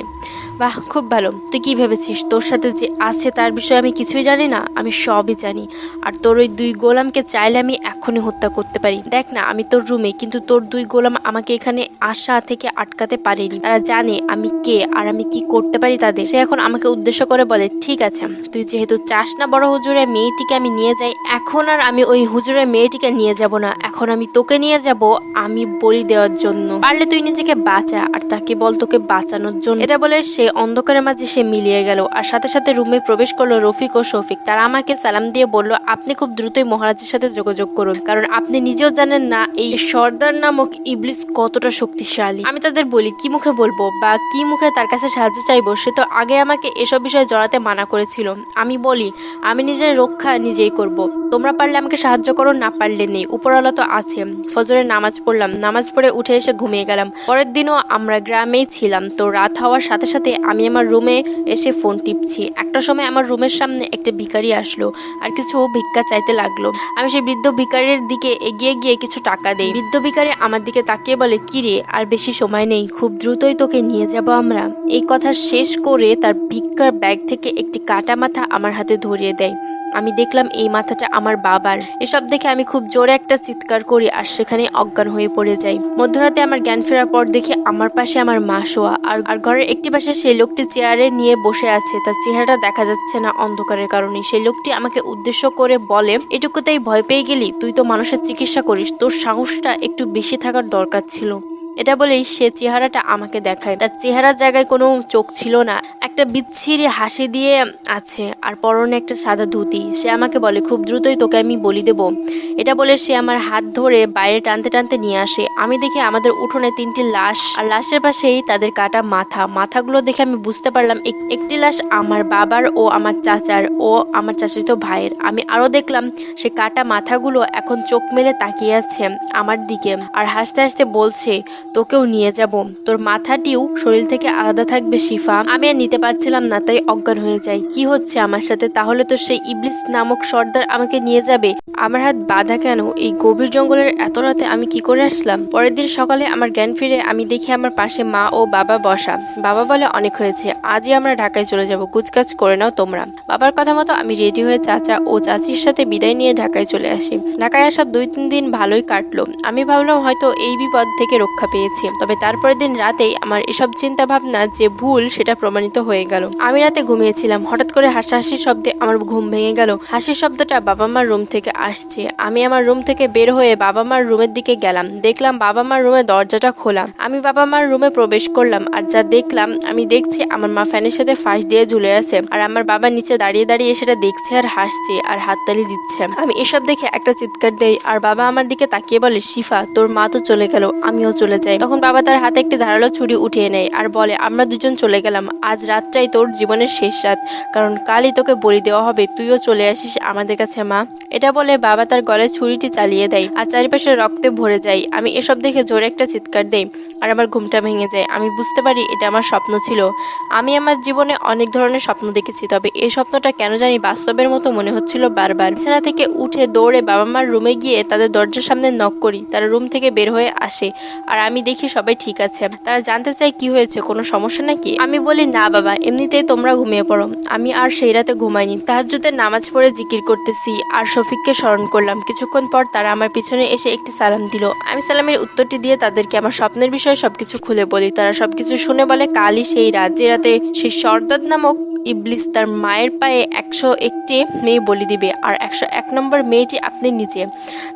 S1: বাহ, খুব ভালো। তুই কি ভেবেছিস? তোর সাথে যে আছে তার বিষয়ে আমি কিছুই জানি না? আমি সবই জানি। আর তোর ওই দুই গোলামকে চাইলে আমি এখনই হত্যা করতে পারি। দেখ না, আমি তোর রুমে কিন্তু তোর দুই গোলাম আমাকে এখানে আসা থেকে আটকাতে পারেনি। তারা জানে আমি কে আর আমি কি করতে পারি তাদের সে এখন আমাকে উদ্দেশ্য করে বলে, ঠিক আছে, তুই যেহেতু চাস না বড় হুজুরের মেয়েটিকে আমি নিয়ে যাই, এখন আর আমি ওই হুজুরের মেয়েটিকে নিয়ে যাব না। এখন আমি তোকে নিয়ে যাব, আমি বলি দেওয়ার জন্য। পারলে তুই নিজেকে বাঁচা আর তাকে বল তোকে বাঁচানোর জন্য। এটা বলে সে অন্ধকারের মাঝে সে মিলিয়ে গেল আর সাথে সাথে রুমে প্রবেশ করল রফিক ও শফিক। তারা আমাকে সালাম দিয়ে বলল, আপনি খুব দ্রুতই মহারাজের সাথে যোগাযোগ করুন, কারণ আপনি নিজেও জানেন না এই সর্দার নামক ইবলিস কতটা শক্তিশালী। আমি তাদের বলি, কি মুখে বলব বা কি মুখে তার কাছে সাহায্য চাইব, সে তো আগে আমাকে এসব বিষয়ে জড়াতে মানা করেছিল। আমি বলি, আমি নিজের রক্ষা নিজেই করব। তোমরা পারলে আমাকে সাহায্য করো, না পারলে নেই। উপরওয়ালা তো আছে। ফজরের নামাজ পড়লাম। নামাজ পড়ে উঠে এসে ঘুমিয়ে গেলাম। পরের দিনও আমরা গ্রামেই ছিলাম। তো রাত হওয়ার সাথে সাথে আমি আমার রুমে এসে ফোন টিপছি। একটা সময় আমার রুমের সামনে একটা ভিখারি আসলো আর কিছু ভিক্ষা চাইতে লাগল। আমি সেই বৃদ্ধ ভিখারির দিকে এগিয়ে গিয়ে কিছু টাকা দেই। বৃদ্ধ ভিখারি আমার দিকে তাকিয়ে বলে কি রে আর বেশি সময় নেই। খুব দ্রুতই তোকে নিয়ে যাব আমরা। এই কথা শেষ করে তার ভিক্ষার ব্যাগ থেকে একটি কাটা মাথা আমার হাতে ধরিয়ে দেয়। আমি দেখলাম এই মাথাটা আমার বাবার। এসব দেখে আমি খুব জোরে একটা চিৎকার করি আর সেখানে অজ্ঞান হয়ে পড়ে যাই। মধ্যরাতে আমার জ্ঞান ফেরার পর দেখি আমার পাশে আমার মা শোয়া। আর আর ঘরের একটি পাশে সেই লোকটি চেয়ারে নিয়ে বসে আছে। তার চেহারাটা দেখা যাচ্ছে না অন্ধকারের কারণে। সেই লোকটি আমাকে উদ্দেশ্য করে বলে, এটুকুতেই ভয় পেয়ে গেলি? তুই তো মানুষের চিকিৎসা করিস। তোর সাহসটা একটু বেশি থাকার দরকার ছিল। এটা বলেই সে চেহারাটা আমাকে দেখায়। তার চেহারার জায়গায় কোনো চোখ ছিল না। একটা বিচ্ছিরি হাসি দিয়ে আছে, আর পরনে একটা সাদা ধুতি। সে আমাকে বলে, খুব দ্রুতই তোকে আমি বলি দেব। এটা বলে সে আমার হাত ধরে বাইরে টানতে টানতে নিয়ে আসে। আমি দেখি আমাদের উঠোনে তিনটি লাশ, আর লাশের পাশেই তাদের কাটা মাথা। মাথাগুলো দেখে আমি বুঝতে পারলাম, এক- একটি লাশ আমার বাবার ও আমার চাচার ও আমার চাচাতো ভাইয়ের। আমি আরও দেখলাম, সে কাটা মাথাগুলো এখন চোখ মেলে তাকিয়ে আছে আমার দিকে, আর হাসতে হাসতে বলছে তোকেও নিয়ে যাব। তোর মাথাটিও শরীর থেকে আলাদা থাকবে, শিফা। আমি আর নিতে পারছিলাম না, তাই অজ্ঞান হয়ে যাই। কি হচ্ছে আমার সাথে? তাহলে তো সেই ইবলিস নামক সর্দার আমাকে নিয়ে যাবে। আমার হাত বাধা কেন? এই গভীর জঙ্গলের এত রাতে আমি কি করে আসলাম? পরের দিন সকালে আমার জ্ঞান ফিরে, আমি দেখি আমার পাশে মা ও বাবা বসা। বাবা বলে, অনেক হয়েছে। আজই আমরা ঢাকায় চলে যাব। কুচকাচ করে নাও তোমরা। বাবার কথা মতো আমি রেডি হয়ে চাচা ও চাচির সাথে বিদায় নিয়ে ঢাকায় চলে আসি। ঢাকায় আসার দুই তিন দিন ভালোই কাটলো। আমি ভাবলাম, হয়তো এই বিপদ থেকে রক্ষা পেয়েছি। তবে তারপরের দিন রাতেই আমার এসব চিন্তা ভাবনা যে ভুল, সেটা প্রমাণিত হয়ে গেল। আমি রাতে ঘুমিয়েছিলাম। হঠাৎ করে হাসাহাসির শব্দে আমার ঘুম ভেঙে গেল। হাসির শব্দটা বাবা মার রুম থেকে আসছে। আমি আমার রুম থেকে বের হয়ে বাবা মার রুমের দিকে গেলাম। দেখলাম বাবা মার রুমের দরজাটা খোলা। আমি বাবা মার রুমে প্রবেশ করলাম আর যা দেখলাম, আমি দেখছি আমার মা ফ্যানের সাথে ফাঁস দিয়ে ঝুলে আছে আর আমার বাবা নিচে দাঁড়িয়ে দাঁড়িয়ে সেটা দেখছে আর হাসছে আর হাততালি দিচ্ছে। আমি এসব দেখে একটা চিৎকার দেই আর বাবা আমার দিকে তাকিয়ে বলে, শিফা, তোর মা তো চলে গেল, আমিও চলে যাই। তখন বাবা তার হাতে একটি ধারালো ছুরি উঠিয়ে নেয় আর বলে, আমরা দুজন চলে গেলাম। আজ রাতটাই তোর জীবনের শেষ রাত। কারণ কালই তোকে বলি দেওয়া হবে। তুইও চলে আসিস আমাদের কাছে, মা। এটা বলে বাবা তার গলায় ছুরিটি চালিয়ে দেয় আর চারিপাশে রক্তে ভরে যায়। আমি এসব দেখে জোরে একটা চিৎকার দেই আর আমার ঘুমটা ভেঙে যায়। আমি বুঝতে পারি এটা আমার স্বপ্ন ছিল। আমি আমার জীবনে অনেক ধরনের স্বপ্ন দেখেছি, তবে এই স্বপ্নটা কেন জানি বাস্তবের মতো মনে হচ্ছিল বারবার। বিছানা থেকে উঠে দৌড়ে বাবা মার রুমে গিয়ে তাদের দরজার সামনে নক করি। তারা রুম থেকে বের হয়ে আসে। আর আমি দেখি সবাই ঠিক আছে। তারা জানতে চায় কি হয়েছে, কোনো সমস্যা নাকি? আমি বলি, না বাবা, এমনিতেই তোমরা ঘুমিয়ে পড়ো। আমি আর সেই রাতে ঘুমাইনি। তাহাজ্জুদের নামাজ পড়ে জিকির করতেছি আর শফিককে স্মরণ করলাম। কিছুক্ষণ পর তারা আমার পিছনে এসে একটি সালাম দিল। আমি সালামের উত্তরটি দিয়ে তাদেরকে আমার স্বপ্নের বিষয়ে সবকিছু খুলে বলি। তারা সবকিছু শুনে বলে, কালই সেই রাত, যে রাতে সেই সর্দাদ নামক ইবলিস তার মায়ের পায়ে একশো একটি মেয়ে বলি দিবে আর একশো এক নম্বর মেয়েটি আপনি নিজে।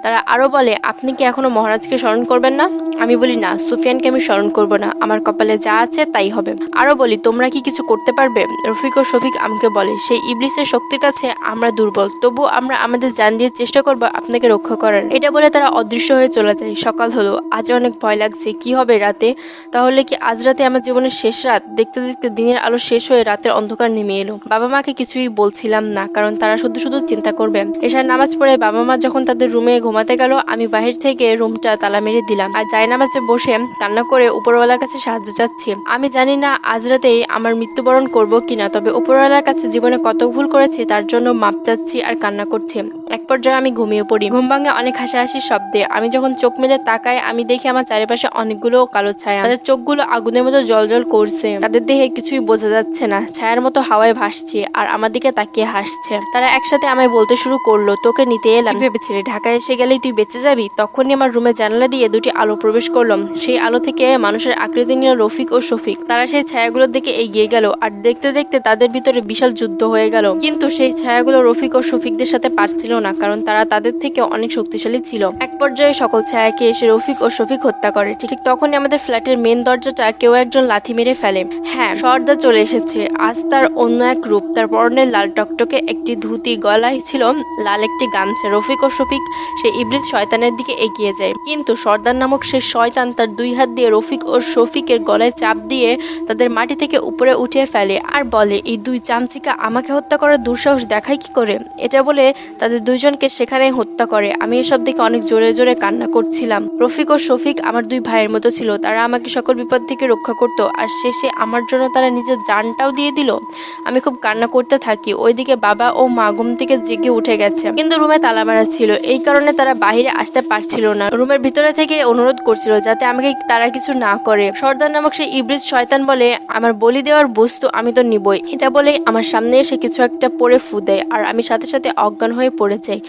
S1: তারা আরও বলে, আপনি কি এখনও মহারাজকে স্মরণ করবেন না? আমি বলি, না। সুফিয়ানকে আমি স্মরণ করব না। আমার কপালে যা আছে তাই হবে। আরও বলি, তোমরা কি কিছু করতে পারবে? রফিক ও শফিক আমাকে বলে, সেই ইবলিসের শক্তির কাছে আমরা দুর্বল। তবু আমরা আমাদের জান দিয়ে চেষ্টা করব আপনাকে রক্ষা করার। এটা বলে তারা অদৃশ্য হয়ে চলে যায়। সকাল হলো। আজ অনেক ভয় লাগছে। কি হবে রাতে? তাহলে কি আজ রাতে আমার জীবনের শেষ রাত? দেখতে দেখতে দিনের আলো শেষ হয়ে রাতের অন্ধকার নেমে এলো। বাবা মাকে কিছুই বলছিলাম না, কারণ তারা শুধু শুধু চিন্তা করবে। এশার নামাজ পড়ে বাবা মা যখন তাদের রুমে ঘুমাতে গেল, আমি বাহির থেকে রুমটা তালা মেরে দিলাম। আর জায় নামাজে বসে কান্না করে উপরওয়ালার কাছে সাহায্য চাচ্ছি। আমি জানি না আজ রাতেই আমার মৃত্যুবরণ করব কিনা, তবে উপরওয়ালার কাছে জীবনে কত ভুল করেছি তার জন্য মাপ চাচ্ছি আর কান্না করছি। এক পর্যায়ে আমি ঘুমিয়ে পড়ি। ঘুম ভাঙে অনেক হাসাহাসির শব্দে। আমি যখন চোখ মেলে তাকাই, আমি দেখি আমার চারিপাশে অনেকগুলো কালো ছায়া। তাদের চোখগুলো আগুনের মতো জল করছে। তাদের দেহে কিছুই বোঝা যাচ্ছে না। ছায়ার মতো হাওয়ায় ভাসছে আর আমার দিকে তাকিয়ে হাসছে। তারা একসাথে আমায় বলতে শুরু করল, তোকে নিতে এলাম। ভেবেছিলি ঢাকায় এসে গেলেই তুই বেঁচে যাবি? তখনই আমার রুমে জানালা দিয়ে দুটি আলো প্রবেশ করল। সেই আলো থেকে মানুষের আকৃতি নিল রফিক ও শফিক। তারা সেই ছায়াগুলোর দিকে এগিয়ে গেল আর দেখতে দেখতে তাদের ভিতরে বিশাল যুদ্ধ হয়ে গেল। কিন্তু সেই ছায়াগুলো রফিক ও শফিকদের সাথে পারছিল না, কারণ তারা তাদের থেকে অনেক শক্তিশালী ছিল। এক পর্যায়ে সকল ছায়াকে এসে রফিক ও শফিক হত্যা করে। ঠিক তখনই আমাদের ফ্ল্যাটের মেন দরজাটা কেউ একজন লাথি মেরে ফেলে। হ্যাঁ সর্দার চলে এসেছে। আজ তার অন্য এক রূপ। তার পরনে লাল টকটকে একটি ধুতি গলায় ছিল লাল একটি গামছা। রফিক ও শফিক সেই ইবলিস শয়তানের দিকে এগিয়ে যায়। কিন্তু সর্দার নামক সেই শয়তান তার দুই হাত দিয়ে রফিক ও শফিকের গলায় চাপ দিয়ে তাদের মাটি থেকে উপরে উঠিয়ে ফেলে আর বলে, এই দুই চামচিকা আমাকে হত্যা করার দুঃসাহস দেখায় কি করে? এটা বলে তাদের দুইজনকে সেখানে হত্যা করে। আমি এসব দেখে অনেক জোরে জোরে কান্না করছিলাম। রফিক ও শফিক আমার দুই ভাইয়ের মতো ছিল। তারা আমাকে সকল বিপদ থেকে রক্ষা করতো আর শেষে আমার জন্য তারা নিজের জানটাও দিয়ে দিল। আমি খুব কান্না করতে থাকি। ওইদিকে বাবা ও মা ঘুম থেকে জেগে উঠে গেছে। কিন্তু রুমে তালা মারা ছিল। এই কারণে তারা বাইরে আসতে পারছিল না। রুমের ভিতরে থেকে অনুরোধ করছিল যাতে আমাকে তারা কিছু না করে। সর্দার নামক সেই ইব্রিজ শয়তান বলে, আমার বলি দেওয়ার বস্তু আমি তো নিবই। এটা বলে আমার সামনে এসে কিছু একটা পরে ফু দেয় আর আমি সাথে সাথে অজ্ঞান হয়ে পড়ে যাই।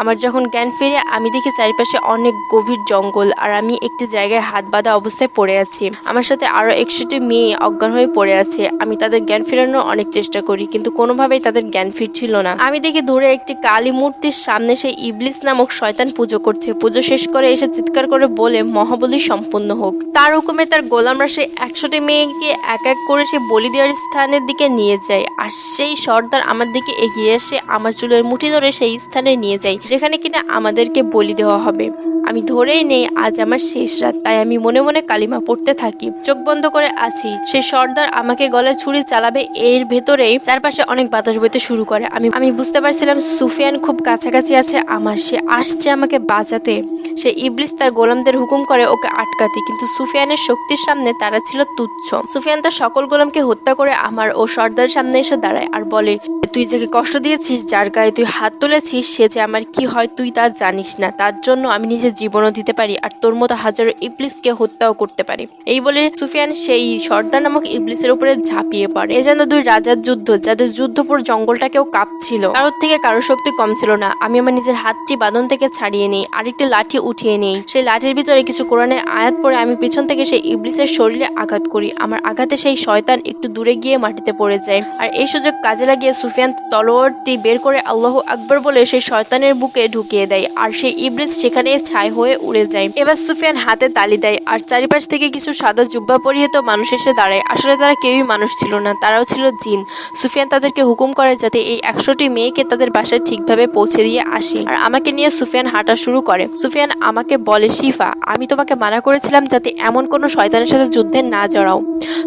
S1: আমার যখন জ্ঞান ফিরে, আমি দেখি চারিপাশে অনেক গভীর জঙ্গল আর আমি একটি জায়গায় হাত বাঁধা অবস্থায় পড়ে আছি। আমার সাথে আরও একশোটি মেয়ে অজ্ঞান হয়ে পড়ে আছে। আমি তাদের জ্ঞান ফেরানোর অনেক চেষ্টা করি, কিন্তু কোনোভাবেই তাদের জ্ঞান ফিরছিল না। আমি দেখি দূরে একটি কালী মূর্তির সামনে সেই ইবলিস নামক শয়তান পুজো করছে। পুজো শেষ করে এসে চিৎকার করে বলে, মহাবলী সম্পন্ন হোক। তার হুকুমে তার গোলামরা সেই একশোটি মেয়েকে এক এক করে সে বলি দেওয়ার স্থানের দিকে নিয়ে যায়। আর সেই সর্দার আমার দিকে এগিয়ে এসে আমার চুলের মুঠি ধরে সেই স্থানে নিয়ে যায়, যেখানে কিনা আমাদেরকে বলি দেওয়া হবে। আমি ধরেই নেই, আজ আমার শেষ রাত, তাই আমি মনে মনে কালিমা পড়তে থাকি। চোখ বন্ধ করে আছি। সেই সর্দার আমাকে গলায় ছুরি চালাবে, এর ভেতরেই চারপাশে অনেক বাতাস বইতে শুরু করে। আমি আমি বুঝতে পারছিলাম সুফিয়ান খুব কাছাকাছি আছে, আমার সে আসছে আমাকে বাঁচাতে। সে ইবলিস তার গোলামদের হুকুম করে, ওকে আটকাতে কিন্তু সুফিয়ানের শক্তির সামনে তারা ছিল তুচ্ছ। সুফিয়ান তার সকল গোলামকে হত্যা করে আমার ও সর্দার সামনে এসে দাঁড়ায় আর বলে, তুই যাকে কষ্ট দিয়েছিস, যার গায়ে তুই হাত তুলেছিস, সে যে আমার কি হয় তুই তা জানিস না। তার জন্য আমি নিজের জীবনও দিতে পারি আর তোর মতো হাজারো ইবলিসকে হত্যাও করতে পারি। এই বলে সুফিয়ান সেই সর্দার নামক ইবলিসের উপরে ঝাঁপিয়ে পড়ে। এ যেন দুই রাজার যুদ্ধ, যাদের যুদ্ধপুর জঙ্গলটাকেও কাঁপছিল। কারোর থেকে কারোর শক্তি কম ছিল না। আমি আমার নিজের হাতটি বাঁধন থেকে ছাড়িয়ে নিই, আরেকটি লাঠি উঠিয়ে নিই। সেই লাঠির ভিতরে কিছু কোরআনের আয়াত পরে আমি পিছন থেকে সেই ইবলিসের শরীরে আঘাত করি। আমার আঘাতে সেই শয়তান একটু দূরে গিয়ে মাটিতে পড়ে যায়। আর এই সুযোগ কাজে লাগিয়ে সুফিয়ান তলোয়ারটি বের করে আল্লাহ আকবর বলে সেই শয়তানের বুকে ঢুকিয়ে দেয় আর সেই ইবলিস সেখানে ছাই হয়ে উড়ে যায়। এবার সুফিয়ান হাতে তালি দেয় আর চারিপাশ থেকে কিছু সাদা জুব্বা পরিহিত মানুষ এসে দাঁড়ায়। আসলে তারা কেউই মানুষ ছিল না, তারাও ছিল জিন। সুফিয়ান তাদেরকে হুকুম করে যাতে এই একশোটি মেয়েকে তাদের বাসায় ঠিকভাবে পৌঁছে দিয়ে আসে। আর আমাকে নিয়ে সুফিয়ান হাঁটা শুরু করে। সুফিয়ান আমাকে বলে, শিফা, আমি তোমাকে মানা করেছিলাম যাতে এমন কোনো শয়তানের সাথে যুদ্ধে না জড়াও।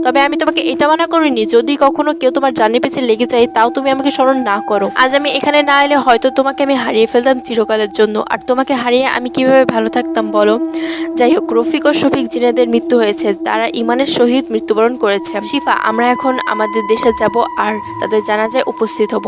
S1: তবে আমি তোমাকে এটা মানা করিনি, যদি কখনো কেউ তোমার জানের পিছে লেগে যায়, তাও তুমি আমাকে স্মরণ না করো। আজ আমি এখানে না এলে হয়তো তোমাকে আমি হারিয়ে ফেলতাম চিরকালের জন্য। আর তোমাকে হারিয়ে আমি কীভাবে ভালো থাকতাম বলো? যাই হোক, রফিক ও শফিক জিনেদের মৃত্যু হয়েছে। তারা ইমানের সহিত মৃত্যুবরণ করেছে। শিফা, আমরা এখন আমাদের দেশে যাব আর তাদের জানাজায় উপস্থিত হব।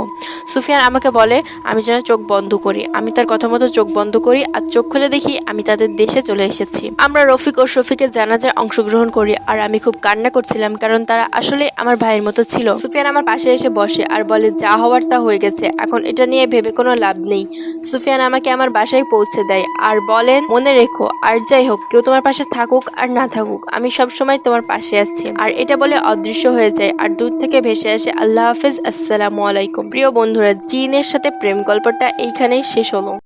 S1: সুফিয়ান আমাকে বলে, আমি যেন চোখ বন্ধ করি। আমি তার কথা মতো চোখ বন্ধ করি আর চোখ খুলে দেখি আমি তাদের দেশে চলে এসেছি। আমরা রফিক ও শফিকের জানাজায় অংশগ্রহণ করি আর আমি খুব কান্না করছিলাম কারণ তারা আসলে আমার ভাইয়ের মতো ছিল। সুফিয়ান আমার পাশে এসে বসে আর বলে, যা হওয়ার তা হয়ে গেছে। এখন এটা নিয়ে ভেবে কোনো লাভ নেই। সুফিয়ান আমাকে আমার বাসায় পৌঁছে দেয় আর বলেন, মনে রেখো, আর যাই হোক, কেউ তোমার পাশে থাকুক আর না থাকুক, আমি সব সময় তোমার পাশে আছি। আর এটা বলে অদৃশ্য হয়ে যায় আর দূর থেকে ভেসে আসে, আল্লাহ হাফিজ, আসসালামু আলাইকুম। প্রিয় বন্ধুরা, জিনের সাথে প্রেম গল্পটা এইখানেই শেষ হলো।